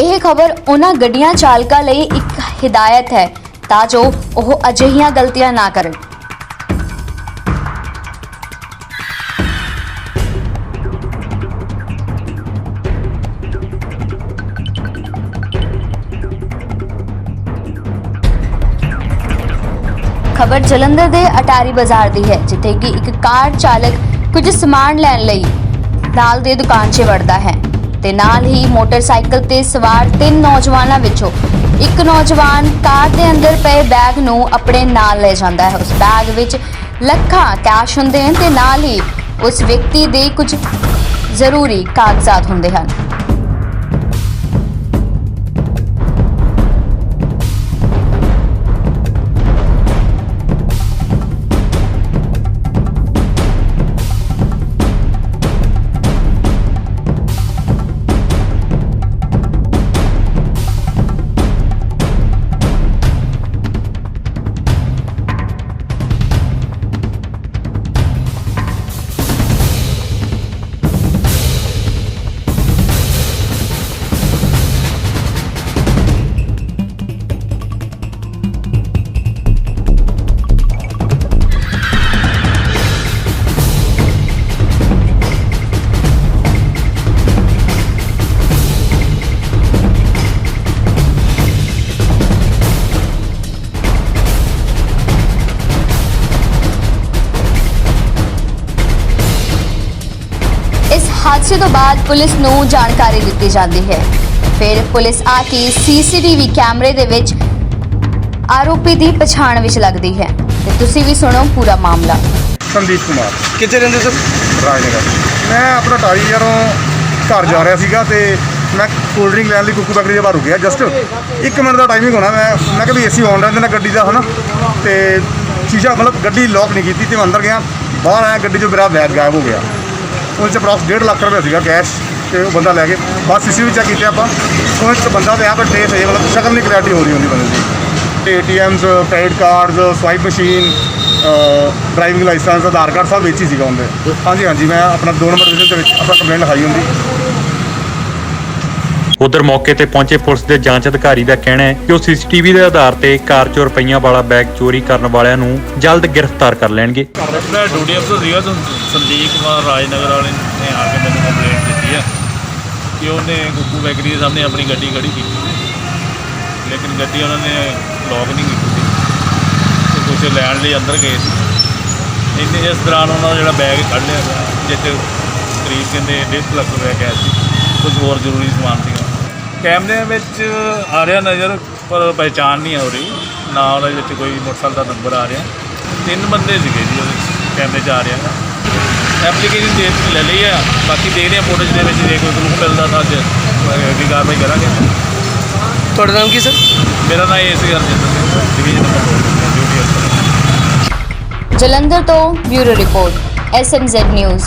ਇਹ ਖਬਰ ਉਹਨਾਂ ਗੱਡੀਆਂ ਚਾਲਕਾਂ ਲਈ ਇੱਕ ਹਿਦਾਇਤ ਹੈ ਤਾਂ ਜੋ ਉਹ ਅਜਿਹੀਆਂ ਗਲਤੀਆਂ ਨਾ ਕਰਨ। ਖਬਰ ਜਲੰਧਰ ਦੇ ਅਟਾਰੀ ਬਾਜ਼ਾਰ ਦੀ ਹੈ, ਜਿੱਥੇ ਕਿ ਇੱਕ ਕਾਰ ਚਾਲਕ ਕੁਝ ਸਮਾਨ ਲੈਣ ਲਈ ਨਾਲ ਦੇ ਦੁਕਾਨ 'ਚ ਵੜਦਾ ਹੈ। ਤੇ ਨਾਲ ਹੀ ਮੋਟਰਸਾਈਕਲ ਤੇ ਸਵਾਰ ਤਿੰਨ ਨੌਜਵਾਨਾਂ ਵਿੱਚੋਂ ਇੱਕ ਨੌਜਵਾਨ ਕਾਰ ਦੇ ਅੰਦਰ ਪਏ ਬੈਗ ਨੂੰ ਆਪਣੇ ਨਾਲ ਲੈ ਜਾਂਦਾ ਹੈ। ਉਸ ਬੈਗ ਵਿੱਚ ਲੱਖਾਂ ਕੈਸ਼ ਹੁੰਦੇ ਹਨ ਤੇ ਨਾਲ ਹੀ ਉਸ ਵਿਅਕਤੀ ਦੇ ਕੁਝ ਜ਼ਰੂਰੀ ਕਾਗਜ਼ਾਤ ਹੁੰਦੇ ਹਨ। ਹਾਦਸੇ ਤੋਂ ਬਾਅਦ ਪੁਲਿਸ ਨੂੰ ਜਾਣਕਾਰੀ ਦਿੱਤੀ ਜਾਂਦੀ ਹੈ। ਫਿਰ ਪੁਲਿਸ ਆ ਕੇ ਸੀਸੀਟੀਵੀ ਕੈਮਰੇ ਦੇ ਵਿੱਚ ਆਰੋਪੀ ਦੀ ਪਛਾਣ ਵਿੱਚ ਲੱਗਦੀ ਹੈ। ਤੇ ਤੁਸੀਂ ਵੀ ਸੁਣੋ ਪੂਰਾ ਮਾਮਲਾ। ਸੰਦੀਪ ਕੁਮਾਰ। ਕਿੱਥੇ ਰਹਿੰਦੇ ਸਰ? ਰਾਜਨਗਰ। ਮੈਂ ਆਪਣਾ ਟਾਈ ਯਾਰੋਂ ਘਰ ਜਾ ਰਿਹਾ ਸੀਗਾ ਤੇ ਮੈਂ ਕੋਲਡ ਡਰਿੰਕ ਲੈਣ ਲਈ ਕੁੱਕੂ ਬੈਕਰੀ ਦੇ ਬਾਹਰ ਰੁਕਿਆ ਜਸਟ 1 ਮਿੰਟ ਦਾ ਟਾਈਮਿੰਗ ਹੋਣਾ ਮੈਂ ਮੈਂ ਕਿਹਾ ਵੀ ਏਸੀ ਆਨ ਰਹਿੰਦੇ ਨਾ ਗੱਡੀ ਦਾ ਹਨਾ? ਤੇ ਸ਼ੀਸ਼ਾ ਮਤਲਬ ਗੱਡੀ ਲੌਕ ਨਹੀਂ ਕੀਤੀ ਤੇ ਮੈਂ ਅੰਦਰ ਗਿਆ ਬਾਹਰ ਆਇਆ ਗੱਡੀ 'ਚੋਂ ਮੇਰਾ ਬੈਗ ਗਾਇਬ ਹੋ ਗਿਆ। ਉਹਦੇ 'ਚ ਅਪਰੋਕਸ 1.5 ਲੱਖ ਰੁਪਏ ਸੀਗਾ ਕੈਸ਼ ਤੇ ਉਹ ਬੰਦਾ ਲੈ ਕੇ, ਬਸ ਸੀਸੀ ਵੀ ਚੈੱਕ ਕੀਤੇ ਆਪਾਂ। ਉਹਦੇ 'ਚ ਬੰਦਾ ਤੇ ਆ ਪਰ ਟ੍ਰੇਸ ਹੈ ਮਤਲਬ ਸ਼ਕਲ ਨਹੀਂ ਕਲੈਰਿਟੀ ਹੋ ਰਹੀ ਹੁੰਦੀ ਬੰਦੇ ਦੀ। ਤੇ ATMs credit cards swipe machine driving licence Aadhaar card ਸਭ ਵਿੱਚ ਹੀ ਸੀਗਾ ਉਹਦੇ। ਹਾਂਜੀ ਹਾਂਜੀ, ਮੈਂ ਆਪਣਾ ਦੋ ਨੰਬਰ ਡਿਵੀਜ਼ਨ ਦੇ ਵਿੱਚ ਆਪਣਾ ਕੰਪਲੇਂਟ ਲਿਖਾਈ ਹੁੰਦੀ। ਉਧਰ ਮੌਕੇ ਤੇ ਪਹੁੰਚੇ ਪੁਲਿਸ ਦੇ ਜਾਂਚ ਅਧਿਕਾਰੀ ਦਾ ਕਹਿਣਾ ਹੈ ਕਿ ਉਹ ਸੀਸੀਟੀਵੀ ਦੇ ਆਧਾਰ ਤੇ ਕਾਰ ਚੋਂ ਰੁਪਈਆਂ ਵਾਲਾ ਬੈਗ ਚੋਰੀ ਕਰਨ ਵਾਲਿਆਂ ਨੂੰ ਜਲਦ ਗ੍ਰਿਫਤਾਰ ਕਰ ਲੈਣਗੇ। ਮੈਂ ਡਿਊਟੀ ਅਫਸਰ ਸੀਗਾ ਸੰ- ਸੰਦੀਪ ਕੁਮਾਰ ਰਾਜਨਗਰ ਵਾਲੇ ਨੇ ਆ ਕੇ ਮੈਨੂੰ ਕੰਪਲੇਂਟ ਦਿੱਤੀ ਹੈ ਕਿ ਉਹਨੇ ਗੁੱਗੂ ਬੈਕਰੀ ਦੇ ਸਾਹਮਣੇ ਆਪਣੀ ਗੱਡੀ ਖੜੀ ਕੀਤੀ। ਲੇਕਿਨ ਗੱਡੀ ਉਹਨਾਂ ਨੇ ਲੌਕ ਨਹੀਂ ਕੀਤੀ। ਸੀ ਤੇ ਕੁਝ ਲੈਣ ਲਈ ਅੰਦਰ ਗਏ ਸੀ। ਇੰਨੇ ਇਸ ਦੌਰਾਨ ਉਹਨਾਂ ਦਾ ਜਿਹੜਾ ਬੈਗ ਕੱਢ ਲਿਆ ਜਿੱਥੇ ਕਰੀਬ ਕਹਿੰਦੇ 1.5 ਲੱਖ ਰੁਪਏ ਕੈਸ਼ ਸੀ ਕੁਝ ਹੋਰ ਜ਼ਰੂਰੀ ਸਮਾਨ ਸੀਗਾ। ਕੈਮਰੇ ਵਿੱਚ ਆ ਰਿਹਾ ਨਜ਼ਰ ਪਰ ਪਹਿਚਾਣ ਨਹੀਂ ਹੋ ਰਹੀ। ਨਾ ਉਹਦੇ ਵਿੱਚ ਕੋਈ ਮੋਟਰਸਾਈਕਲ ਦਾ ਨੰਬਰ ਆ ਰਿਹਾ। ਤਿੰਨ ਬੰਦੇ ਸੀਗੇ ਜੀ ਉਹਦੇ 'ਚ ਕੈਮਰੇ 'ਚ ਆ ਰਿਹਾ। ਐਪਲੀਕੇਸ਼ਨ ਦੇ ਲੈ ਲਈ ਆ। ਬਾਕੀ ਦੇਖਦੇ ਆ ਫੋਟੋਜ ਦੇ ਵਿੱਚ ਜੇ ਕੋਈ ਪ੍ਰੂਫ ਮਿਲਦਾ ਤਾਂ ਅੱਜ ਅਗਲੀ ਕਾਰਵਾਈ ਕਰਾਂਗੇ। ਤੁਹਾਡਾ ਨਾਮ ਕੀ ਸਰ? ਮੇਰਾ ਨਾਮ AC Harjinder Singh division number 2 duty ਅਫਸਰ ਜਲੰਧਰ ਤੋਂ ਬਿਊਰੋ ਰਿਪੋਰਟ ਐਸਐਮਜ਼ੈਡ ਨਿਊਜ਼